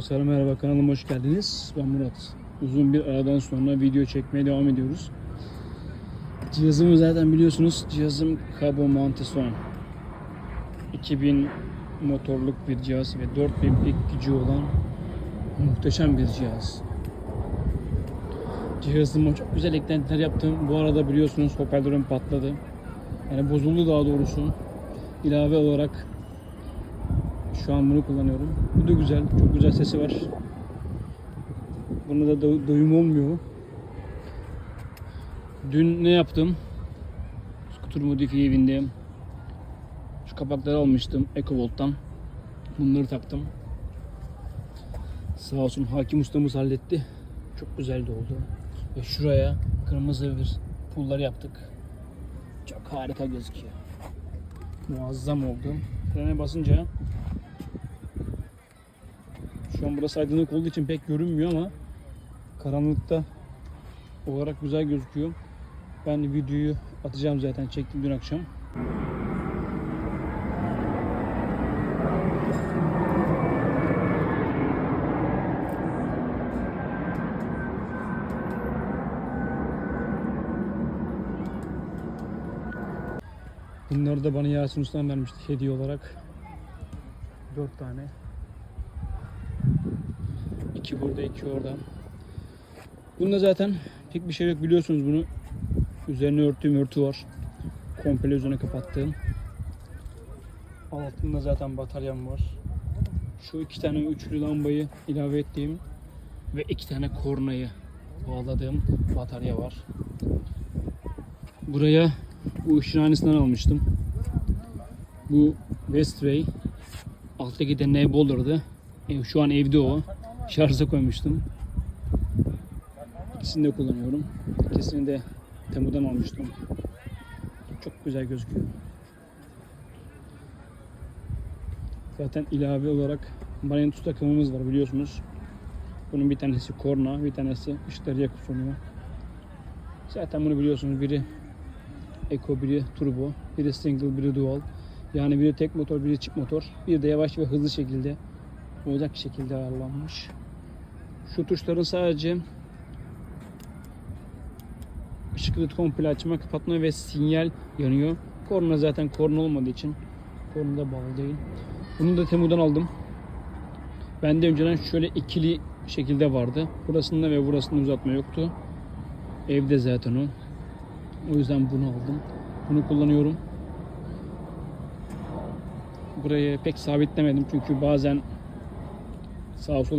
Selam merhaba kanalıma hoş geldiniz. Ben Murat. Uzun bir aradan sonra video çekmeye devam ediyoruz. Cihazımı zaten biliyorsunuz. Cihazım Cabo Montesson. 2000 motorluk bir cihaz ve 4000 pik gücü olan muhteşem bir cihaz. Cihazıma çok güzel eklentiler yaptım. Bu arada biliyorsunuz hoparlörüm patladı. Yani bozuldu daha doğrusu. İlave olarak şu an bunu kullanıyorum. Bu da güzel. Çok güzel sesi var. Bunda da do- doyum olmuyor. Dün ne yaptım? Skuter modifiye evinde şu kapakları almıştım EcoVolt'tan. Bunları taktım. Sağ olsun hakim ustamız halletti. Çok güzel de oldu. Ve şuraya kırmızı bir pullar yaptık. Çok harika gözüküyor. Muazzam oldu. Frene basınca şu an burası aydınlık olduğu için pek görünmüyor ama karanlıkta olarak güzel gözüküyor. Ben videoyu atacağım zaten çektim dün akşam. Bunları da bana Yasin Usta'm vermişti hediye olarak. 4 tane. İki burada, iki orada. Bunda zaten pek bir şey yok biliyorsunuz bunu. Üzerine örttüğüm örtü var. Komple üzerine kapattığım. Altında zaten bataryam var. Şu iki tane üçlü lambayı ilave ettiğim ve iki tane kornayı bağladığım batarya var. Buraya bu ışın aynısından almıştım. Bu Westray alttaki de ne. Ev, şu an evde o. Şarja koymuştum. İkisini de kullanıyorum. İkisini de Temu'dan almıştım. Çok güzel gözüküyor. Zaten ilave olarak Magnetus takımımız var biliyorsunuz. Bunun bir tanesi korna, bir tanesi ışıkları yakıp sönüyor. Zaten bunu biliyorsunuz. Biri Eco, biri turbo, biri single, biri dual. Yani biri tek motor, biri çift motor. Bir de yavaş ve hızlı şekilde olacak şekilde ayarlanmış. Şu tuşların sadece ışıkları komple açma, kapatma ve sinyal yanıyor. Korna zaten korna olmadığı için korna da bağlı değil. Bunu da Temu'dan aldım. Bende önceden şöyle ikili şekilde vardı. Burasında ve burasında uzatma yoktu. Evde zaten o. O yüzden bunu aldım. Bunu kullanıyorum. Burayı pek sabitlemedim çünkü bazen sağa sola